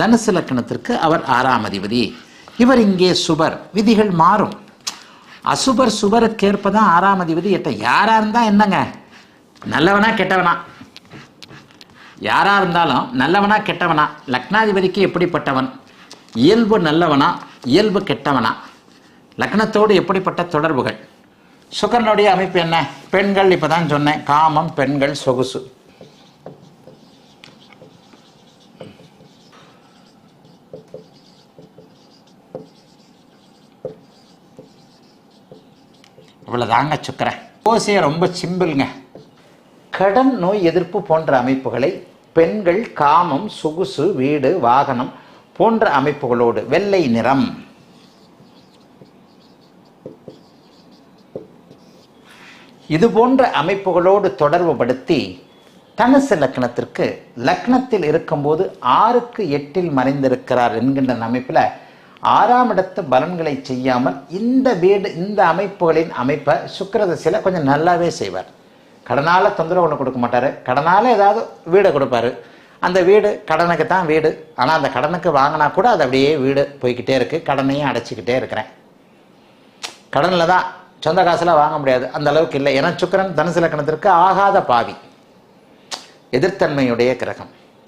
தனுசு லக்கணத்திற்கு அவர் ஆறாம் அதிபதி. இவர் இங்கே சுபர் விதிகள் மாறும். அசுபர் சுபருக்கேற்ப தான் ஆறாம் அதிபதி. எட்ட யாரா இருந்தா என்னங்க? நல்லவனா கெட்டவனா? யாரா இருந்தாலும் நல்லவனா கெட்டவனா? லக்னாதிபதிக்கு எப்படிப்பட்டவன்? இயல்பு நல்லவனா இயல்பு கெட்டவனா? லக்னத்தோடு எப்படிப்பட்ட தொடர்புகள்? சுக்கரனுடைய அமைப்பு என்ன? பெண்கள் இப்போதான் சொன்னேன் காமம் பெண்கள் சொகுசு. இவ்வளோதாங்க சுக்கரன். ஓசையை ரொம்ப சிம்பிள்ங்க. கடன் நோய் எதிர்ப்பு போன்ற அமைப்புகளை பெண்கள் காமம் சொகுசு வீடு வாகனம் போன்ற அமைப்புகளோடு வெள்ளை நிறம். இது போன்ற அமைப்புகளோடு தொடர்புபடுத்தி தனுசு லக்னத்திற்கு லக்னத்தில் இருக்கும்போது ஆறுக்கு எட்டில் மறைந்திருக்கிறார் என்கின்ற அமைப்பில் ஆறாம் இடத்து பலன்களை செய்யாமல் இந்த வீடு இந்த அமைப்புகளின் அமைப்பை சுக்கிரதசையில் கொஞ்சம் நல்லாவே செய்வார். கடனால் ஒன்று கொடுக்க மாட்டார். கடனால் ஏதாவது வீடை கொடுப்பாரு. அந்த வீடு கடனுக்கு தான் வீடு. ஆனால் அந்த கடனுக்கு வாங்கினா கூட அது அப்படியே வீடு போய்கிட்டே இருக்குது கடனையும் அடைச்சிக்கிட்டே இருக்கிறேன். கடனில் தான் சொந்த காசில் வாங்க முடியாது. அந்த அளவுக்கு இல்லை. ஏன்னா சுக்கரன் தனுசு லக்கணத்திற்கு ஆகாத பாவி. எதிர்த்தன்மையுடைய கிரகம்.